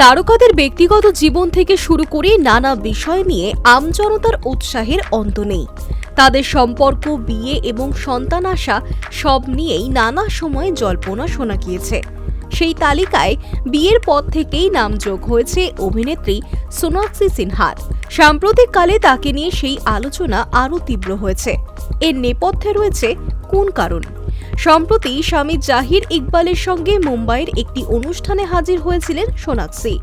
তারকাদের ব্যক্তিগত জীবন থেকে শুরু করে নানা বিষয় নিয়ে আমজনতার উৎসাহের অন্ত নেই। তাদের সম্পর্ক, বিয়ে এবং সন্তান আসা সব নিয়েই নানা সময় জল্পনা শোনা গিয়েছে। সেই তালিকায় বিয়ের পর থেকেই নাম যোগ হয়েছে অভিনেত্রী সোনাক্ষী সিনহার। সাম্প্রতিককালে তাকে নিয়ে সেই আলোচনা আরও তীব্র হয়েছে। এর নেপথ্যে রয়েছে কোন কারণ? সম্প্রতি স্বামী জাহির ইকবালের সঙ্গে মুম্বাইয়ের একটি অনুষ্ঠানে হাজির হয়েছিলেন সোনাক্ষী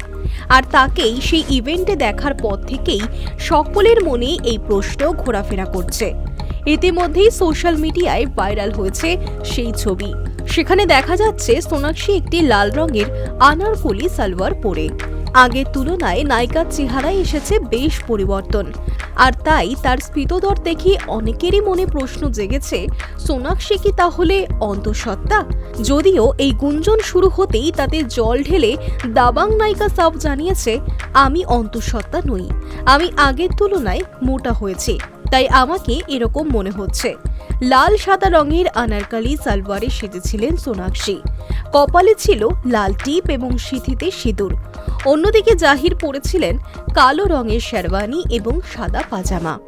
আর তাকেই সেই ইভেন্টে দেখার পর থেকেই সকলের মনে এই প্রশ্ন ঘোরাফেরা করছে। ইতিমধ্যেই সোশ্যাল মিডিয়ায় ভাইরাল হয়েছে সেই ছবি। সেখানে দেখা যাচ্ছে সোনাক্ষী একটি লাল রঙের আনারকলি সালোয়ার পরে। আগের তুলনায় নায়িকার চেহারায় এসেছে বেশ পরিবর্তন। আর তাই তার স্ফীতদর দেখে অনেকেরই মনে প্রশ্ন জেগেছে, সোনাক্ষী কি তাহলে অন্তঃসত্ত্বা? যদিও এই গুঞ্জন শুরু হতেই তাতে জল ঢেলে দাবাং নায়িকা সাফ জানিয়েছে, আমি অন্তঃসত্ত্বা নই। আমি আগের তুলনায় মোটা হয়েছি, তাই আমাকে এরকম মনে হচ্ছে। লাল সাদা রঙের আনারকালি সালোয়ারে সেজেছিলেন সোনাক্ষী। কপালে ছিল লাল টিপ এবং সিথিতে সিঁদুর। অন্যদিকে জাহির পরেছিলেন কালো রঙের শেরওয়ানি এবং সাদা পাজামা।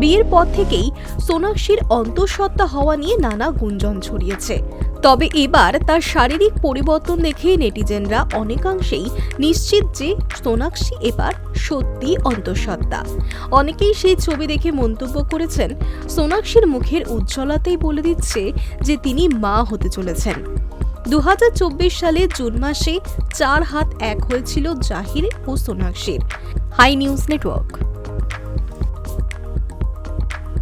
বিয়ের পর থেকেই সোনাক্ষীর অন্তঃসত্ত্বা হওয়া নিয়ে নানা গুঞ্জন ছড়িয়েছে। তবে এবার তার শারীরিক পরিবর্তন দেখে নেটিজেনরা অনেকাংশেই নিশ্চিত যে সোনাক্ষী এবার সত্যি অন্তঃসত্ত্বা। অনেকেই সেই ছবি দেখে মন্তব্য করেছেন, সোনাক্ষীর মুখের উজ্জ্বলতাই বলে দিচ্ছে যে তিনি মা হতে চলেছেন। দু হাজার চব্বিশ সালে জুন মাসে চার হাত এক হয়েছিল জাহির ও সোনাক্ষীর। Hi news network.